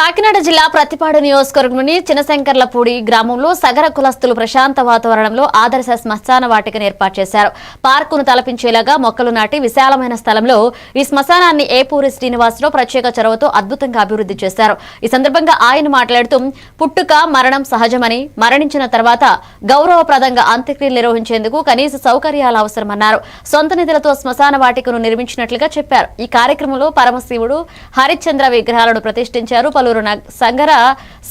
కాకినాడ జిల్లా ప్రతిపాడు నియోజకవర్గంలోని చినశంకర్లపూడి గ్రామంలో సగర కులస్తులు ప్రశాంత వాతావరణంలో ఆదర్శ శ్మశాన వాటికను ఏర్పాటు చేశారు. పార్కును తలపించేలాగా మొక్కలు నాటి విశాలమైన స్థలంలో ఈ శ్మశానాన్ని ఏపూరి శ్రీనివాసరావు ప్రత్యేక చొరవతో అద్భుతంగా అభివృద్ధి చేశారు. ఈ సందర్భంగా ఆయన మాట్లాడుతూ పుట్టుక మరణం సహజమని మరణించిన తర్వాత గౌరవప్రదంగా అంత్యక్రియలు నిర్వహించేందుకు కనీస సౌకర్యాలు అవసరమన్నారు. సొంత నిధులతో శ్మశాన వాటికను నిర్మించినట్లుగా చెప్పారు. ఈ కార్యక్రమంలో పరమశివుడు హరిశ్చంద్ర విగ్రహాలను ప్రతిష్ఠించారు. పలు కోడూరు సంగర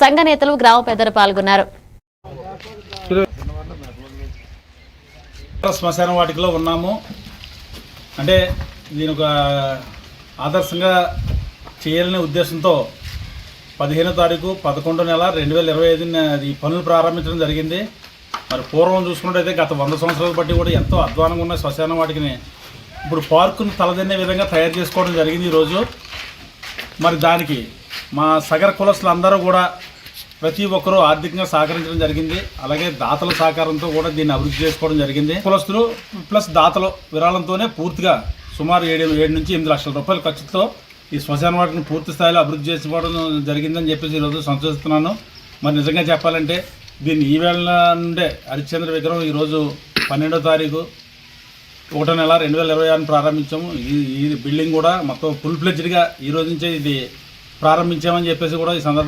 సంఘ నేతలు గ్రామ పెద్దలు పాల్గొన్నారు. శ్మశాన వాటికలో ఉన్నాము. అంటే దీని ఒక ఆదర్శంగా చేయాలనే ఉద్దేశంతో పదిహేనో తారీఖు పదకొండో నెల రెండు వేల ఇరవై ఐదున ఈ పనులు ప్రారంభించడం జరిగింది. మరి పూర్వం చూసుకున్నట్టయితే గత వంద సంవత్సరాల బట్టి కూడా ఎంతో అధ్వానంగా ఉన్న శ్మశాన వాటికిని ఇప్పుడు పార్కును తలదన్నే విధంగా తయారు చేసుకోవడం జరిగింది ఈరోజు. మరి దానికి మా సగర కులస్తులు అందరూ కూడా ప్రతి ఒక్కరూ ఆర్థికంగా సహకరించడం జరిగింది. అలాగే దాతల సహకారంతో కూడా దీన్ని అభివృద్ధి చేసుకోవడం జరిగింది. కులస్తులు ప్లస్ దాతలు విరాళంతోనే పూర్తిగా సుమారు ఏడు ఏడు నుంచి ఎనిమిది లక్షల రూపాయల ఖర్చుతో ఈ శ్మశాన వాటిని పూర్తి స్థాయిలో అభివృద్ధి చేసుకోవడం జరిగిందని చెప్పేసి ఈరోజు సంతోషిస్తున్నాను. మరి నిజంగా చెప్పాలంటే దీన్ని ఈ వేళ నుండే హరిశ్చంద్ర విగ్రహం ఈరోజు పన్నెండో తారీఖు ఒకటో నెల రెండు వేల ఇరవై ఆరుని ప్రారంభించాము. ఈ ఈ బిల్డింగ్ కూడా మొత్తం ఫుల్ ఫ్లెజ్డ్గా ఈ రోజు నుంచే ఇది ప్రారంభించామని చెప్పేసి కూడా ఈ సందర్భంగా